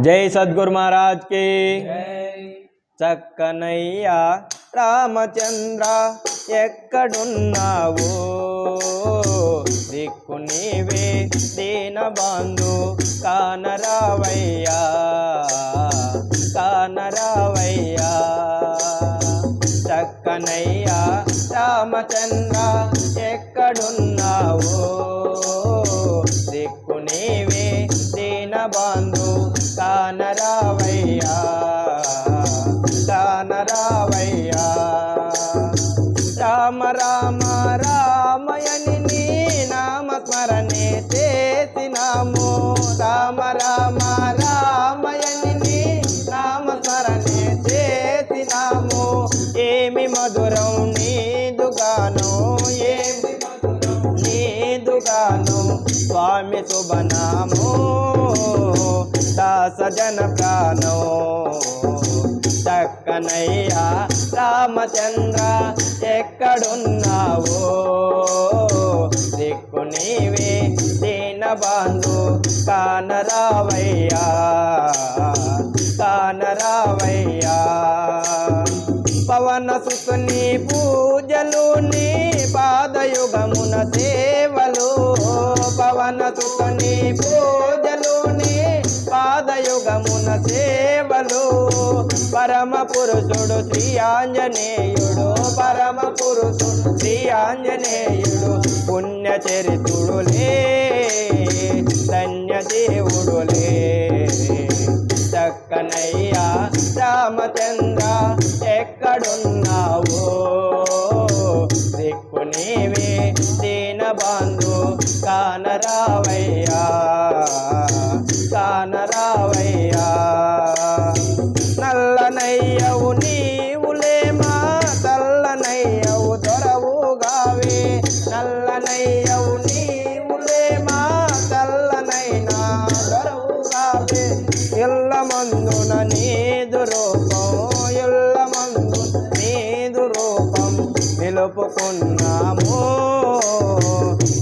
జై సద్గురు మహారాజ్కి. చక్కనయ్యా రామచంద్ర ఎక్కడున్నావు? దిక్కు నీవే దీన బంధు కానరావయ్యా కానరావయ్యా. చక్కనయ్యా రామచంద్ర రామ రామ రామయని నీ నామస్మరణే చేసినాము. రామ రామ రామయని నీ నామస్మరణే చేసినాము. ఏమి మధురం నీదుగాను ఏమి మధురం నీదుగాను స్వామి శుభనాము దాసజన ప్రాణో. చక్కనయ్యా రామచంద్ర ఎక్కడున్నావో దిక్కు నీవే దీన బంధు. కానరావయ్యా కానరావయ్యా. పవన సుసుని పూజలు నీ పాదయుగమున సేవలు. పవన సుసుని పూజలు నీ పాదయుగమున సేవలు. పరమ పురుషుడు శ్రీ ఆంజనేయుడు పరమ పురుషుడు శ్రీ ఆంజనేయుడు పుణ్య చరితుడులే ధన్య దేవుడులే చక్కనయ్యా రామచంద్ర ఎక్కడున్నావు? దిక్కు నీవే దీన బంధు కానరావయ్యా. దొరవుగావే నల్లనయ్యవు నీవులేమా తల్లనైనా దొరవుగావే ఎల్ల మందున నీదు రూపం ఎల్ల మందు నీదు రూపం నిలుపుకున్నాము.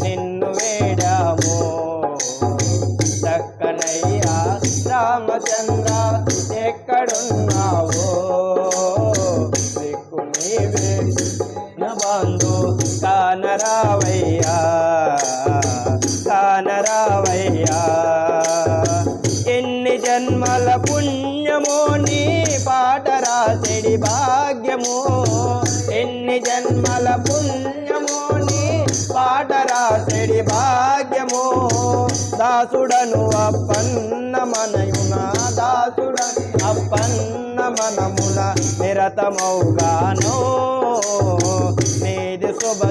నిన్ను వేడాము. చక్కనయ్యా రామచంద్ర ఎక్కడున్నావో? దిక్కు నీవే. అయ్యా ఎన్ని జన్మల పుణ్యమో నీ పాట రాసిడి భాగ్యమో. ఎన్ని జన్మల పుణ్యమో నీ పాట రాసిడి భాగ్యమో. దాసుడను అప్పన్న మనయున దాసుడ అప్పన్న మనమున నిరతమౌగానో. నీది శుభ